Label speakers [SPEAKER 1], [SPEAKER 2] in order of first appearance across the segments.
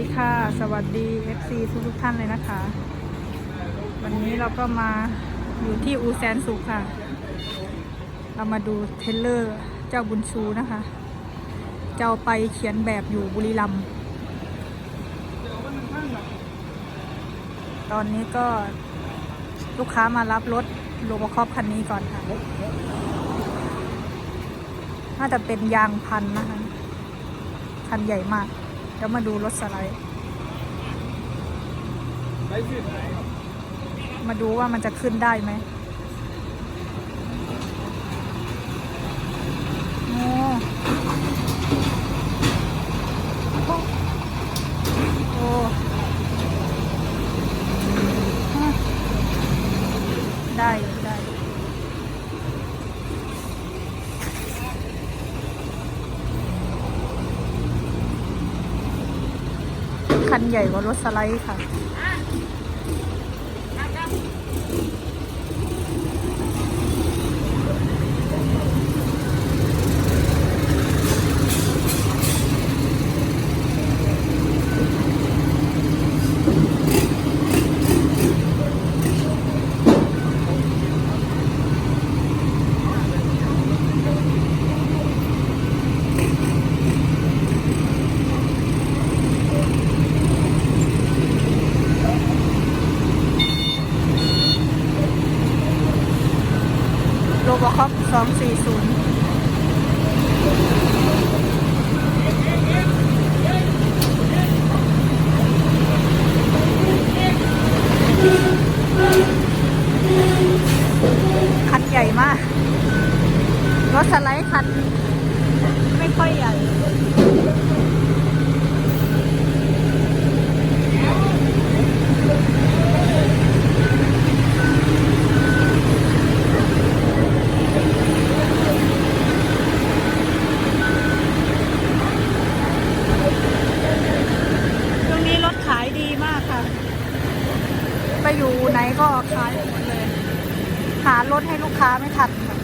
[SPEAKER 1] ดีค่ะ สวัสดี FC ทุกทุกท่านเลยนะคะ วันนี้เราก็มาอยู่ที่อูแสนสุขค่ะ เรามาดูเทเลอร์เจ้าบุญชูนะคะ เจ้าไปเขียนแบบอยู่บุรีรัมย์ตอนนี้ก็ลูกค้ามารับรถโรบคอปคันนี้ก่อนค่ะ น่าจะเป็นยางพันนะคะ คันใหญ่มาก เดี๋ยวมาดูรถสไลด์ มาดูว่ามันจะขึ้นได้ไหมโอ้โอ้ฮะได้อยู่ได้อยู่ คันใหญ่กว่ารถสไลด์ค่ะ โลบคอปสองสี่ศูนย์คันใหญ่มาก รถสไลด์คัน ไม่ค่อยใหญ่ ช่วงนี้รถขายดีมากค่ะ ไปอยู่ไหนก็ขายหมดเลย หารถให้ลูก คันค่ะ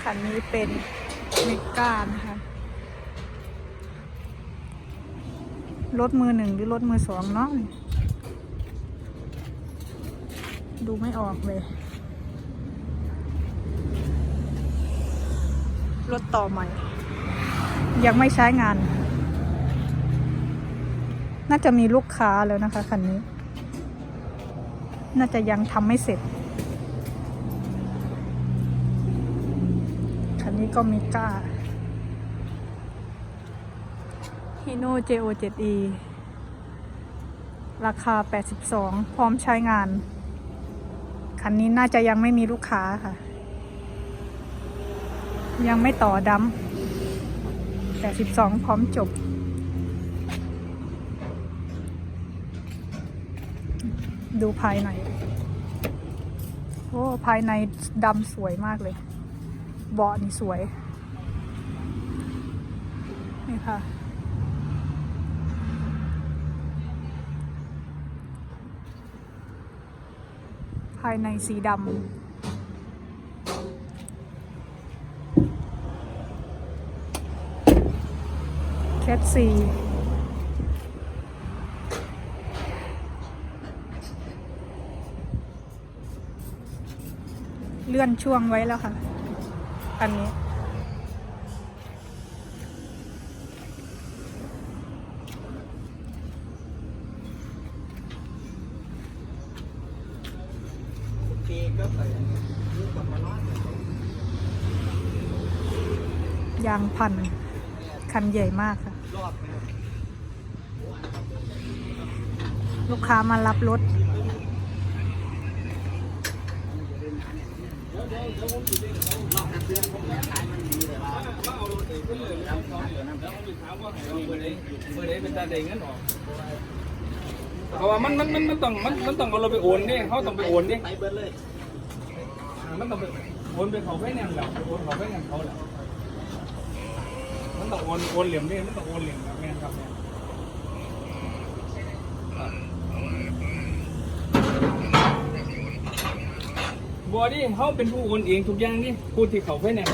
[SPEAKER 1] คันนี้เป็นเมกานะคะรถมือหนึ่งหรือรถมือสองเนาะ ดูไม่ออกเลย รถต่อใหม่ ยังไม่ใช้งาน น่าจะมีลูกค้าแล้วนะคะคันนี้ น่าจะยังทำไม่เสร็จ คันนี้ก็มีก้าฮิโน่ JO7E ราคา 82 พร้อมใช้งาน คันนี้น่าจะยังไม่มีลูกค้าค่ะ ยังไม่ต่อดัม82พร้อมจบ ดูภายใน โอ้ ภายในดำสวยมากเลย เบาะนี่สวย นี่ค่ะายในสีดำแคทซีเลื่อนช่วงไว้แล้วค่ะ อันนี้ ยางพัน คันใหญ่มากค่ะ ลูกค้ามารับรถ
[SPEAKER 2] เพราะว่ามันมันมันมันต้องมันมันต้องเอาเราไปโอนเนี่ยเขาต้องไปโอนเนี่ย
[SPEAKER 3] ไปเบิดเลย
[SPEAKER 2] มันต้องไปโอนไปเขาไฟแนนซ์แล้วโอนเขาไฟแนนซ์เขาแหละ มันต้องโอนโอนเหลี่ยมนี่มันต้องโอนเหลี่ยมครับแม่นครับแม่นบบัวนี่เขาเป็นผู้โอนเองทุกอย่างนี่ผู้ที่เขาไปเนี่ย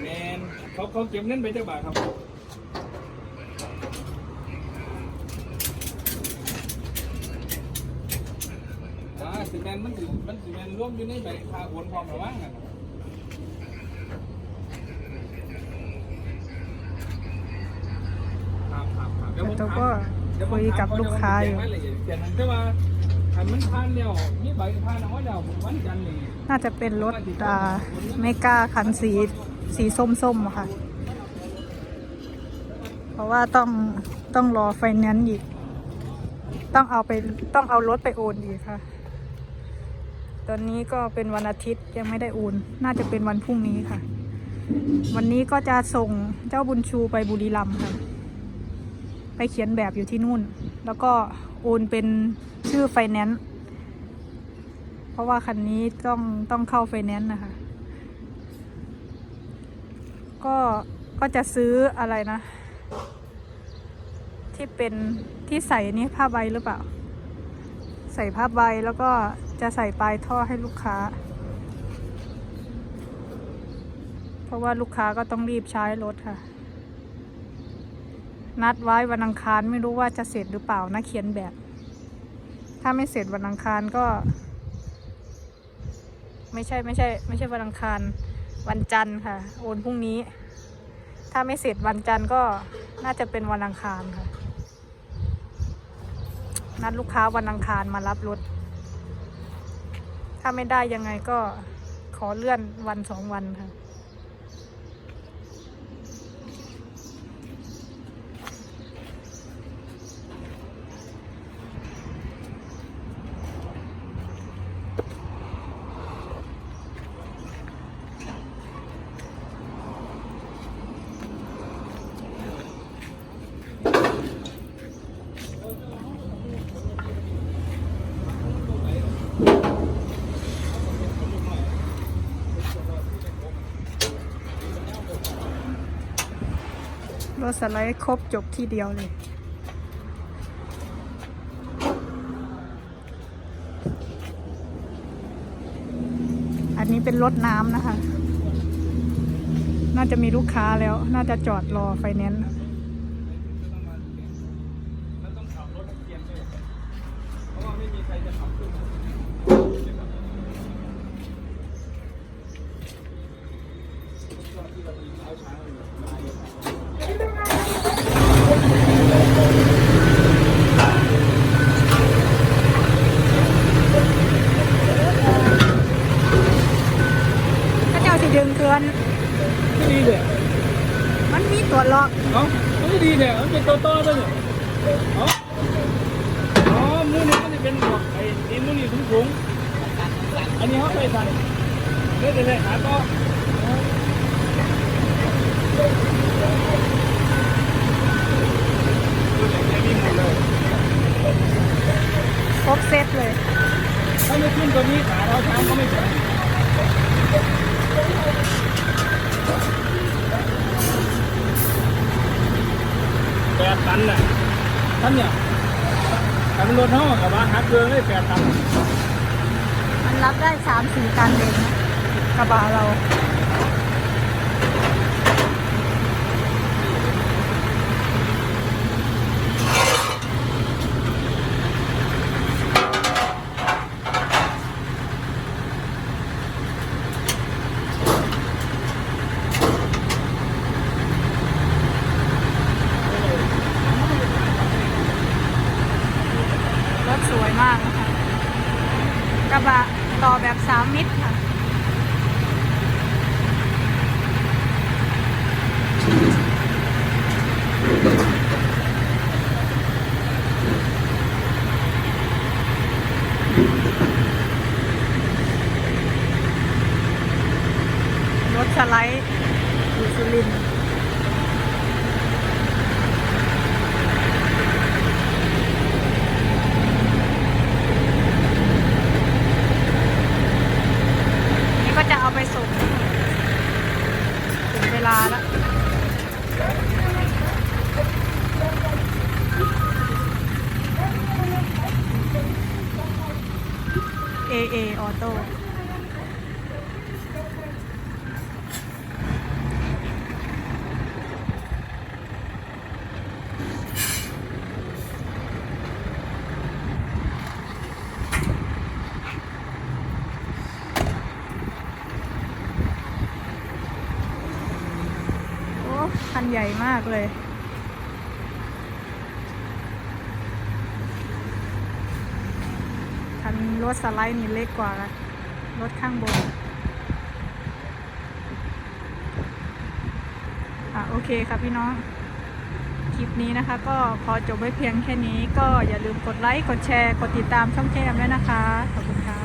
[SPEAKER 2] แมนเขาเขาเก็บเงินไปเจ้าบาทครับอ่าสิแมนมัน มันสิแมนร่วมอยู่ในใบค่าโอนพร้อมระว่างกันครับครับครับเดี๋ยวผม
[SPEAKER 1] แต่
[SPEAKER 2] ถาม
[SPEAKER 1] ก็
[SPEAKER 2] เดี๋วผม
[SPEAKER 1] คุยกับ
[SPEAKER 2] ถม
[SPEAKER 1] ลูกค้าอยู่
[SPEAKER 2] เดี๋วผมแจ้งรายละเอียดเขียนนั้นแต่ว่าถ้ามันผ่านแล้วมีใบผ่านเอาไว้แล้ววันจันทร์นี่
[SPEAKER 1] น่าจะเป็นรถอ่าเมกาคันสีสีส้มๆอะค่ะ เพราะว่าต้องต้องรอไฟแนนซ์อีก ต้องเอาไปต้องเอารถไปโอนอีกค่ะ ตอนนี้ก็เป็นวันอาทิตย์ยังไม่ได้โอนน่าจะเป็นวันพรุ่งนี้ค่ะ วันนี้ก็จะส่งเจ้าบุญชูไปบุรีรัมย์ค่ะ ไปเขียนแบบอยู่ที่นู่น แล้วก็โอนเป็นชื่อไฟแนนซ์เพราะว่าคันนี้ต้องต้องเข้าไฟแนนซ์นะคะ ก็ก็จะซื้ออะไรนะ ที่เป็นที่ใส่นี่ผ้าใบหรือเปล่า ใส่ผ้าใบแล้วก็ จะใส่ปลายท่อให้ลูกค้า เพราะว่าลูกค้าก็ต้องรีบใช้รถค่ะ นัดไว้วันอังคารไม่รู้ว่าจะเสร็จหรือเปล่านะเขียนแบบ ถ้าไม่เสร็จวันอังคารก็ ไม่ใช่ไม่ใช่ ไม่ใช่วันอังคาร วันจันทร์ค่ะ โอนพรุ่งนี้ ถ้าไม่เสร็จวันจันทร์ก็น่าจะเป็นวันอังคารค่ะนัดลูกค้าวันอังคารมารับรถ ถ้าไม่ได้ยังไงก็ขอเลื่อนวันสองวันค่ะ รถสไลด์ครบจบที่เดียวเลย อันนี้เป็นรถน้ำนะคะ น่าจะมีลูกค้าแล้ว น่าจะจอดรอไฟแนนซ์
[SPEAKER 2] แล้วต้องขับรถให้เกียนด้วยเพราะว่าไม่มีใครจะขับขึ้นเอาช้างเลย
[SPEAKER 1] ถ้าเจ้า สิดึงเกิน
[SPEAKER 2] ไม่ดีเลย
[SPEAKER 1] มันมีตัวล็อก
[SPEAKER 2] เอ้าไม่ดีเลยมันเป็นตัวต่อไปเนี่ยเอ้าอ๋อมูนี่มันจะเป็นหัวไอ้ไอ้มูนี่สูงๆอันนี้เขาไปสั่นเรื่อยๆหาต่อ
[SPEAKER 1] ครบเซตเลย
[SPEAKER 2] ถ้าไม่ขึ้นตัวนี้ขาเราช้างก็ไม่ถึง ตันแหละท่านเนี่ยถ้ามันรถห้องกับว่าหาเครื่องได้แปดตัน
[SPEAKER 1] มันรับได้สามสี่ตันเองนะกระบะเรา รถสวยมากนะคะ กระบะต่อแบบสามมิตรค่ะ รถสไลด์อยู่สุรินทร์ ส่งถึงเว ลาแล้ว AA ออโต้โอ้คัน ใหญ่มากเลย คันรถสไลด์นี่เล็กกว่ารถข้างบน อะโอเคครับพี่น้อง คลิปนี้นะคะ ก็ขอจบไว้เพียงแค่นี้ ก็อย่าลืมกดไลค์ กดแชร์ กดติดตามช่องแจมด้วยนะคะ ขอบคุณค่ะ